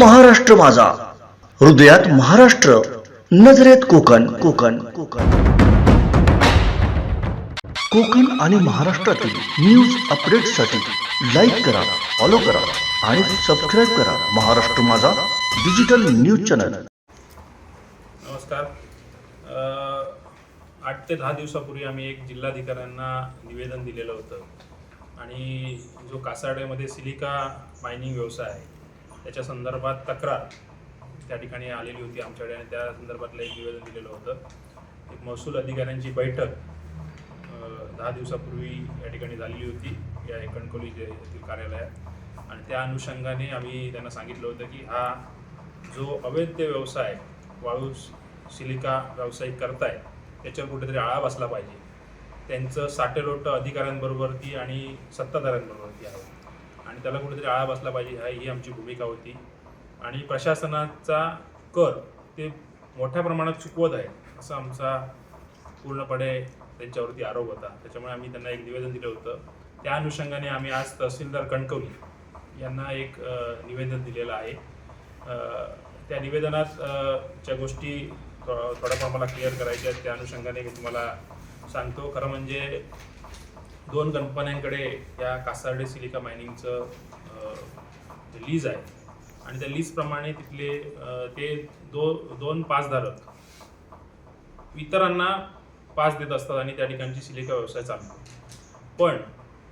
महाराष्ट्र माझा. हृदयात महाराष्ट्र नजरेत कोकण कोकण कोकण. कोकण आणि महाराष्ट्रातील न्यूज अपडेटसाठी लाईक करा फॉलो करा आणि सबस्क्राईब करा महाराष्ट्र माझा डिजिटल न्यूज चॅनल नमस्कार. आठ ते दहा दिवसापूर्वी आम्ही एक जिल्हाधिकाऱ्यांना निवेदन दिलेलं होतं. आणि जो कासारडेमध्ये सिलिका मायनिंग व्यवसाय आहे त्याच्या संदर्भात तक्रार त्या ठिकाणी आलेली होती आमच्याकडे आणि त्या संदर्भातलं एक निवेदन दिलेलं होतं. एक महसूल अधिकाऱ्यांची बैठक दहा दिवसापूर्वी या ठिकाणी झालेली होती या कणकोली येथील कार्यालयात. आणि त्या अनुषंगाने आम्ही त्यांना सांगितलं होतं की हा जो अवैध व्यवसाय वाळू सिलिका व्यावसायिक करताय त्याच्यावर कुठेतरी आळा बसला पाहिजे. त्यांचं साटेलोट अधिकाऱ्यांबरोबरती आणि सत्ताधाऱ्यांबरोबरती आहे. आणि त्याला कुठेतरी आळा बसला पाहिजे हा ही आमची भूमिका होती. आणि प्रशासनाचा कर ते मोठ्या प्रमाणात चुकवत आहे असा आमचा पूर्णपणे त्यांच्यावरती आरोप होता. त्याच्यामुळे आम्ही त्यांना एक निवेदन दिलं होतं. त्या अनुषंगाने आम्ही आज तहसीलदार कणकवली यांना एक निवेदन दिलेलं आहे. त्या निवेदनात ज्या गोष्टी थो- थोड्याफार मला क्लिअर करायच्या आहेत त्या अनुषंगाने मी तुम्हाला सांगतो. खरं म्हणजे दोन कंपन्यांकडे या कासार्डे सिलिका मायनिंगचं लीज आहे आणि त्या लीजप्रमाणे तिथले ते दो दोन पासधारक इतरांना पास देत असतात आणि त्या ठिकाणची सिलिका व्यवसाय चालतो पण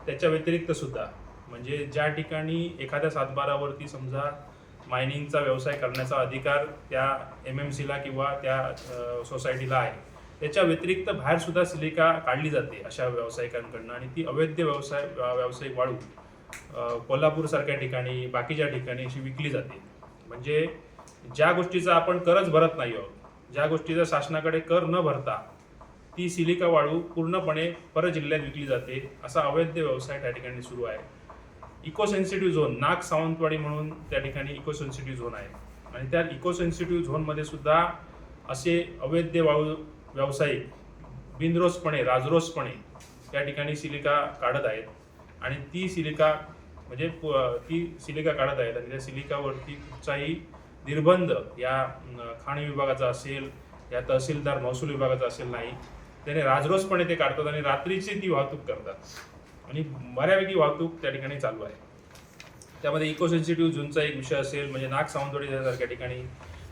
त्याच्या व्यतिरिक्त सुद्धा म्हणजे ज्या ठिकाणी एखाद्या सातबारावरती समजा मायनिंगचा व्यवसाय करण्याचा अधिकार त्या एम एम सीला किंवा त्या सोसायटीला आहे त्याच्या व्यतिरिक्त बाहेर सुद्धा सिलिका काढली जाते अशा व्यावसायिकांकडनं. आणि ती अवैध व्यवसाय व्यावसायिक वाळू कोल्हापूरसारख्या ठिकाणी बाकीच्या ठिकाणी अशी विकली जाते. म्हणजे ज्या गोष्टीचा आपण करच भरत नाही आहोत ज्या गोष्टीचा शासनाकडे कर न भरता ती सिलिका वाळू पूर्णपणे पर जिल्ह्यात विकली जाते असा अवैध व्यवसाय त्या ठिकाणी सुरू आहे. इको सेन्सिटिव्ह झोन नाग सावंतवाडी म्हणून त्या ठिकाणी इको सेन्सिटिव्ह झोन आहे. आणि त्या इको सेन्सिटिव्ह झोनमध्ये सुद्धा असे अवैध वाळू व्यावसायिक बिनरोसपणे राजरोसपणे त्या ठिकाणी सिलिका काढत आहेत. आणि ती सिलिका म्हणजे ती सिलिका काढत आहेत आणि त्या सिलिकावरती कुठचाही निर्बंध या खाण विभागाचा असेल या तहसीलदार महसूल विभागाचा असेल नाही त्याने राजरोसपणे ते काढतात आणि रात्रीची ती वाहतूक करतात. आणि बऱ्यापैकी वाहतूक त्या ठिकाणी चालू आहे. त्यामध्ये इको सेन्सिटिव्ह झोनचा एक विषय असेल म्हणजे नाग सावंतवाडी सारख्या ठिकाणी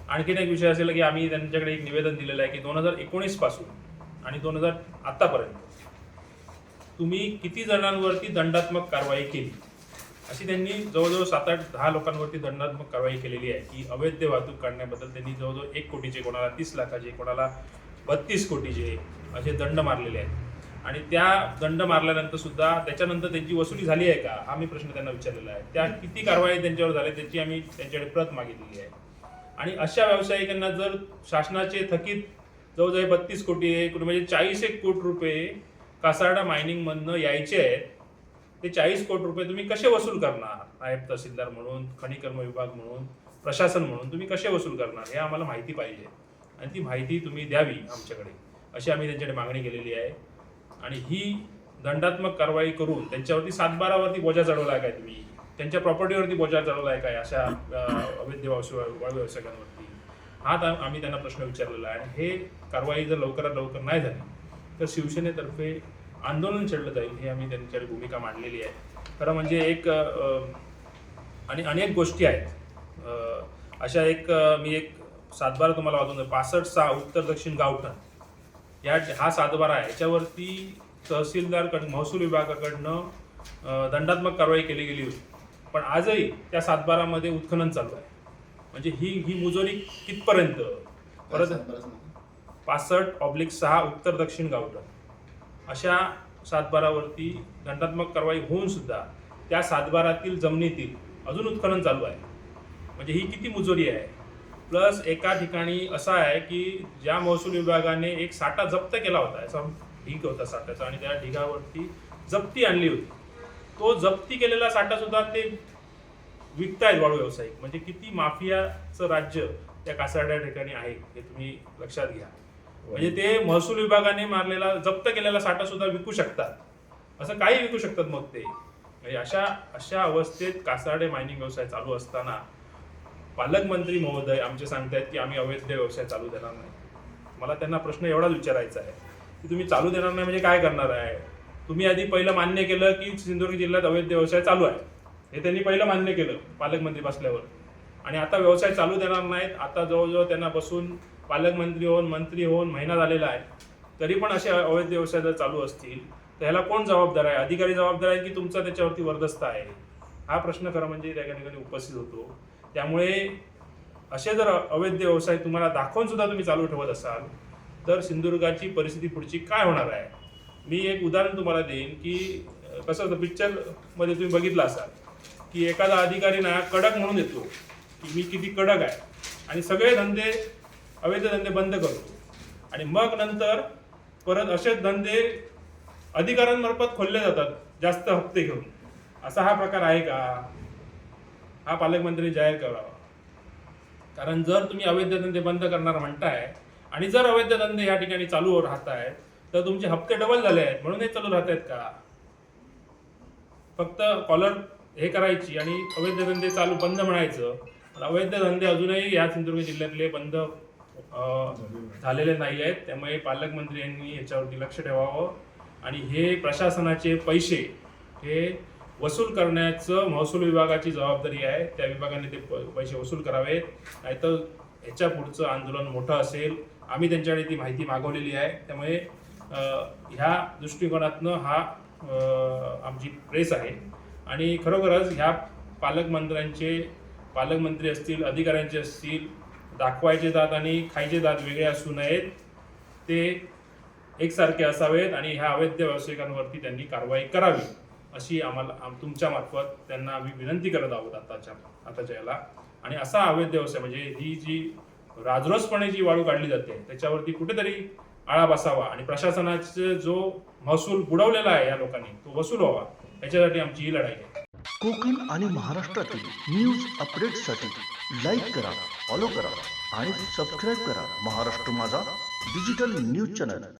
आणखीन एक विषय असेल की आम्ही त्यांच्याकडे एक निवेदन दिलेलं आहे की दोन हजार एकोणीसपासून आणि दोन हजार आतापर्यंत तुम्ही किती जणांवरती दंडात्मक कारवाई केली? अशी त्यांनी जवळजवळ सात आठ दहा लोकांवरती दंडात्मक कारवाई केलेली आहे. की अवैध वाहतूक काढण्याबद्दल त्यांनी जवळजवळ एक कोटीचे कोणाला तीस लाखाचे कोणाला बत्तीस कोटीचे असे दंड मारलेले आहेत. आणि त्या दंड मारल्यानंतर सुद्धा त्याच्यानंतर त्यांची वसुली झाली आहे का? हा मी प्रश्न त्यांना विचारलेला आहे. त्या किती कारवाई त्यांच्यावर झाल्या त्याची आम्ही त्यांच्याकडे प्रत मागितलेली आहे. आणि अशा व्यावसायिकांना जर शासनाचे थकीत जवळजवळ बत्तीस कोटी आहे म्हणजे चाळीस एक कोटी रुपये कासारडा मायनिंगमधनं यायचे आहेत ते चाळीस कोटी रुपये तुम्ही कसे वसूल करणार? नायब तहसीलदार म्हणून खनिकर्म विभाग म्हणून प्रशासन म्हणून तुम्ही कसे वसूल करणार? हे आम्हाला माहिती पाहिजे. आणि ती माहिती तुम्ही द्यावी आमच्याकडे. अशी आम्ही त्यांच्याकडे मागणी केलेली आहे. आणि ही दंडात्मक कारवाई करून त्यांच्यावरती सातबारावरती बोजा चढवला आहे काय तुम्ही? त्यांच्या प्रॉपर्टीवरती बोजार चढवला आहे काय अशा अवैध व्यावसायिकांवरती. हा आम्ही त्यांना प्रश्न विचारलेला आहे. आणि हे कारवाई जर लवकरात लवकर नाही झाली तर शिवसेनेतर्फे आंदोलन छेडलं जाईल हे आम्ही त्यांच्याकडे भूमिका मांडलेली आहे. खरं म्हणजे एक आणि अनेक गोष्टी आहेत. अशा एक मी एक सातबारा तुम्हाला वाजवून पासष्ट सहा उत्तर दक्षिण गावठण. या हा सातबारा आहे. याच्यावरती तहसीलदार महसूल विभागाकडनं दंडात्मक कारवाई केली गेली होती. पण आजही त्या सातबारामध्ये उत्खनन चालू आहे. म्हणजे ही ही मुजोरी कितपर्यंत? परत पासष्ट ऑब्लिक सहा उत्तर दक्षिण गावठण. अशा सातबारावरती दंडात्मक कारवाई होऊन सुद्धा त्या सातबारातील जमिनीतील अजून उत्खनन चालू आहे. म्हणजे ही किती मुजोरी आहे? प्लस एका ठिकाणी असं आहे की ज्या महसूल विभागाने एक साठा जप्त केला होता याचा ढीग होता साठाचा आणि त्या ढिगावरती जप्ती आणली होती. तो जप्ती केलेला साठा सुद्धा ते विकतायत वाळू व्यावसायिक. म्हणजे किती माफियाचं राज्य त्या कासारड्या ठिकाणी आहे हे तुम्ही लक्षात घ्या. म्हणजे ते महसूल विभागाने मारलेला जप्त केलेला साठा सुद्धा विकू शकतात. असं काही विकू शकतात मग ते. म्हणजे अशा अशा अवस्थेत कासारडे मायनिंग व्यवसाय चालू असताना पालकमंत्री महोदय आमचे सांगतायत की आम्ही अवैध व्यवसाय चालू देणार नाही. मला त्यांना प्रश्न एवढाच विचारायचा आहे की तुम्ही चालू देणार नाही म्हणजे काय करणार आहे? तुम्ही आधी पहिलं मान्य केलं की सिंधुदुर्ग जिल्ह्यात अवैध व्यवसाय चालू आहे. हे त्यांनी पहिलं मान्य केलं पालकमंत्री बसल्यावर. आणि आता व्यवसाय चालू देणार नाहीत. आता जवळजवळ त्यांना बसून पालकमंत्री होऊन मंत्री होऊन महिना झालेला आहे. तरी पण असे अवैध व्यवसाय जर चालू असतील तर ह्याला कोण जबाबदार आहे? अधिकारी जबाबदार आहे की तुमचा त्याच्यावरती वर्दस्त आहे? हा प्रश्न खरं म्हणजे त्या ठिकाणी उपस्थित होतो. त्यामुळे असे जर अवैध व्यवसाय तुम्हाला दाखवून सुद्धा तुम्ही चालू ठेवत असाल तर सिंधुदुर्गाची परिस्थिती पुढची काय होणार आहे? मी एक उदाहरण तुम्हाला देईन की कसं होतं पिक्चरमध्ये तुम्ही बघितलं असाल की एखादा अधिकारी ना कडक म्हणून येतो की मी किती कडक आहे आणि सगळे धंदे अवैध धंदे बंद करतो. आणि मग नंतर परत असे धंदे अधिकाऱ्यांमार्फत खोलले जातात जास्त हप्ते घेऊन. असा हा प्रकार आहे का? हा पालकमंत्री जाहीर करावा. कारण जर तुम्ही अवैध धंदे बंद करणार म्हणताय आणि जर अवैध धंदे या ठिकाणी चालू राहत आहेत तर तुमचे हप्ते डबल झाले आहेत. म्हणून हे चालू राहत आहेत का? फक्त कॉलर हे करायची आणि अवैध धंदे चालू बंद म्हणायचं. अवैध धंदे अजूनही या सिंधुदुर्ग जिल्ह्यातले बंद झालेले नाही आहेत. त्यामुळे पालकमंत्री यांनी याच्यावरती लक्ष ठेवावं. आणि हे प्रशासनाचे पैसे हे वसूल करण्याचं महसूल विभागाची जबाबदारी आहे. त्या विभागाने ते पैसे वसूल करावेत. नाहीतर ह्याच्या पुढचं आंदोलन मोठं असेल. आम्ही त्यांच्याकडे ती माहिती मागवलेली आहे. त्यामुळे ह्या दृष्टिकोनातनं हा आमची प्रेस आहे. आणि खरोखरच ह्या पालकमंत्र्यांचे पालकमंत्री असतील अधिकाऱ्यांचे असतील दाखवायचे दात आणि खायचे दात वेगळे असू नयेत ते एकसारखे असावेत आणि ह्या अवैध व्यावसायिकांवरती त्यांनी कारवाई करावी अशी आम्हाला आम- तुमच्या मार्फत त्यांना आम्ही विनंती करत आहोत आताच्या आताच्या याला. आणि असा अवैध व्यवसाय म्हणजे ही जी राजरोसपणे जी वाळू काढली जाते त्याच्यावरती कुठेतरी आळा बसावा आणि प्रशासनाचा जो महसूल बुडवलेला आहे या लोकांनी तो वसूल व्हावा. याच्यासाठी आमची ही लढाई आहे. कोकण आणि महाराष्ट्रातील न्यूज अपडेटसाठी लाईक करा फॉलो करा आणि सबस्क्राईब करा महाराष्ट्र माझा डिजिटल न्यूज चॅनल